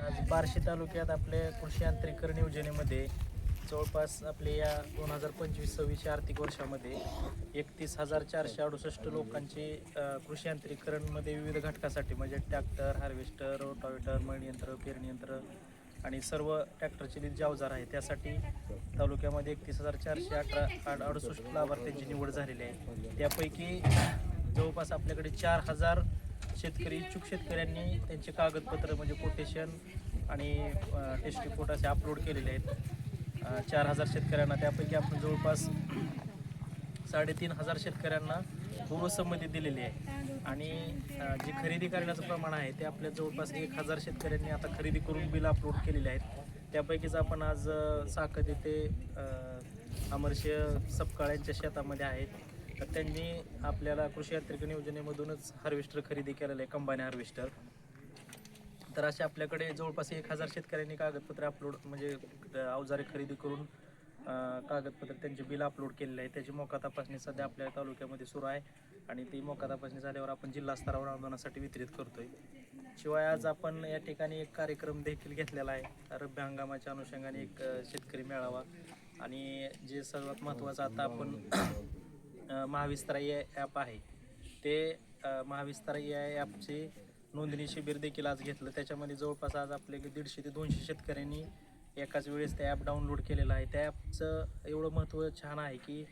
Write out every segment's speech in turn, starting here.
आज बार्शी तालुक्यात आपले कृषी यांत्रिकरण योजनेमध्ये जवळपास आपले या दोन हजार पंचवीस सव्वीसच्या आर्थिक वर्षामध्ये एकतीस हजार चारशे अडुसष्ट लोकांची कृषी यांत्रिकरणमध्ये विविध घटकासाठी म्हणजे ट्रॅक्टर हार्वेस्टर रोटावेटर मळणीयंत्र यंत्र आणि सर्व ट्रॅक्टरचे जे अवजार आहे त्यासाठी तालुक्यामध्ये एकतीस हजार चारशे अठरा अडुसष्ट लाभार्थ्यांची निवड झालेली आहे. त्यापैकी जवळपास आपल्याकडे चार हजार शेतकरी इच्छुक शेतकऱ्यांनी त्यांचे कागदपत्र म्हणजे कोटेशन आणि टेस्ट रिपोर्ट असे अपलोड केलेले आहेत. चार हजार शेतकऱ्यांना. त्यापैकी आपण जवळपास साडेतीन हजार शेतकऱ्यांना पूर्वसंमती दिलेली आहे. आणि जे खरेदी करण्याचं प्रमाण आहे ते आपल्या जवळपास एक हजार शेतकऱ्यांनी आता खरेदी करून बिल अपलोड केलेले आहेत. त्यापैकीच आपण आज साखर येथे अमरशे सपकाळ्यांच्या शेतामध्ये आहेत. तर त्यांनी आपल्याला कृषी यांत्रिकरण योजनेमधूनच हार्वेस्टर खरेदी केलेलं आहे कंबाईन हार्वेस्टर तर असे आपल्याकडे जवळपास एक हजार शेतकऱ्यांनी कागदपत्रे अपलोड म्हणजे अवजारे खरेदी करून कागदपत्र त्यांचे बिल अपलोड केलेले आहे. त्याची मोका तपासणी सध्या आपल्या तालुक्यामध्ये सुरू आहे आणि ती मोका तपासणी झाल्यावर आपण जिल्हा स्तरावर आंदोलनासाठी वितरित करतोय. शिवाय आज आपण या ठिकाणी एक कार्यक्रम देखील घेतलेला आहे. रब्बी हंगामाच्या अनुषंगाने एक शेतकरी मेळावा. आणि जे सर्वात महत्त्वाचं आता आपण महाविस्तारा या ॲप आहे. ते अ, महाविस्तारा या ॲपचे नोंदणी शिबिर देखील आज घेतलं. त्याच्यामध्ये जवळपास आज आपले दीडशे ते दोनशे शेतकऱ्यांनी एकाच वेळेस ते ॲप डाउनलोड केलेलं आहे. त्या ॲपचं एवढं महत्त्व छान आहे की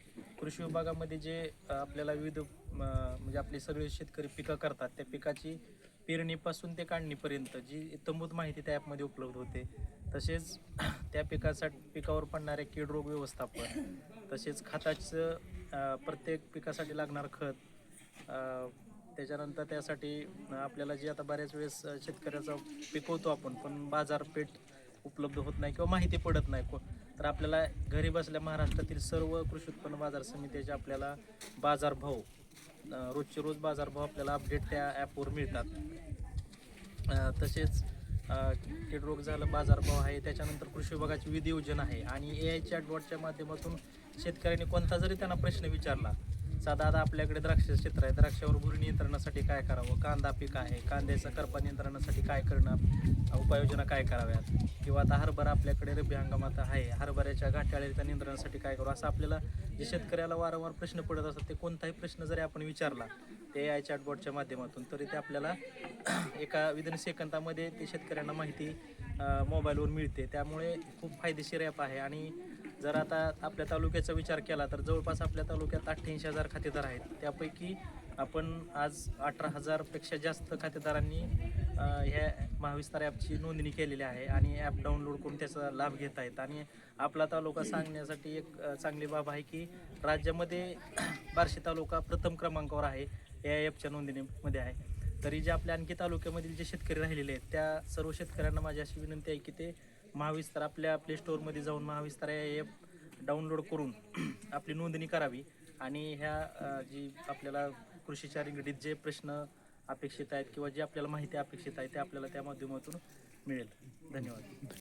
कृषी विभागामध्ये जे आपल्याला विविध म्हणजे आपले सगळे शेतकरी पिकं करतात त्या पिकाची पेरणीपासून ते काढणीपर्यंत जी तंबूत माहिती त्या ॲपमध्ये उपलब्ध होते. तसेच त्या पिकासाठी पिकावर पडणारे कीड रोग व्यवस्थापन तसेच खताचं प्रत्येक पिकासाठी लागणारं खत त्याच्यानंतर त्यासाठी आपल्याला जे आता बऱ्याच वेळेस शेतकऱ्याचा पिकवतो आपण पण बाजारपेठ उपलब्ध होत नाही किंवा माहिती पडत नाही. को- तर आपल्याला घरी बसल्या महाराष्ट्रातील सर्व कृषी उत्पन्न बाजार समितीचे आपल्याला बाजारभाव रोजचे रोज बाजारभाव आपल्याला अपडेट त्या ॲपवर मिळतात. तसेच कीड रोग झालं बाजारभाव आहे त्याच्यानंतर कृषी विभागाची विधी योजना आहे. आणि ए आय चॅटबॉटच्या माध्यमातून शेतकऱ्यांनी कोणता जरी त्यांना प्रश्न विचारला साधा आता आपल्याकडे द्राक्ष क्षेत्र आहे. द्राक्षावर भुरी नियंत्रणासाठी काय करावं? कांदा पीक आहे. कांद्याचं करपा नियंत्रणासाठी काय करणं? उपाययोजना काय कराव्यात? किंवा आता हरभरा आपल्याकडे रब्बी हंगामात आहे. हरभऱ्याच्या घाट्याळीच्या नियंत्रणासाठी काय करू? असं आपल्याला जे शेतकऱ्याला वारंवार प्रश्न पडत असतात ते कोणताही प्रश्न जरी आपण विचारला ते आय चॅटबॉटच्या माध्यमातून तरी ते आपल्याला एका विदिन सेकंदामध्ये ते शेतकऱ्यांना माहिती मोबाईलवर मिळते. त्यामुळे खूप फायदेशीर ॲप आहे. आणि जर आता आपल्या तालुक्याचा विचार केला तर जवळपास आपल्या तालुक्यात अठ्ठ्याऐंशी हजार खातेदार आहेत. त्यापैकी आपण आज अठरा हजारपेक्षा जास्त खातेदारांनी ह्या महाविस्तार ॲपची नोंदणी केलेली आहे आणि ॲप डाउनलोड करून त्याचा लाभ घेत आहेत. आणि आपला तालुका सांगण्यासाठी एक चांगली बाब आहे की राज्यामध्ये बार्शी तालुका प्रथम क्रमांकावर आहे या ॲपच्या नोंदणीमध्ये आहे. तरी जे आपल्या आणखी तालुक्यामधील जे शेतकरी राहिलेले आहेत त्या सर्व शेतकऱ्यांना माझी अशी विनंती आहे की ते महाविस्तार आपल्या प्ले स्टोअरमध्ये जाऊन महाविस्तार या ॲप डाउनलोड करून आपली नोंदणी करावी. आणि ह्या जी आपल्याला कृषीच्या निगडीत जे प्रश्न अपेक्षित आहेत किंवा जे आपल्याला माहिती अपेक्षित आहे ते आपल्याला त्या माध्यमातून मिळेल. धन्यवाद.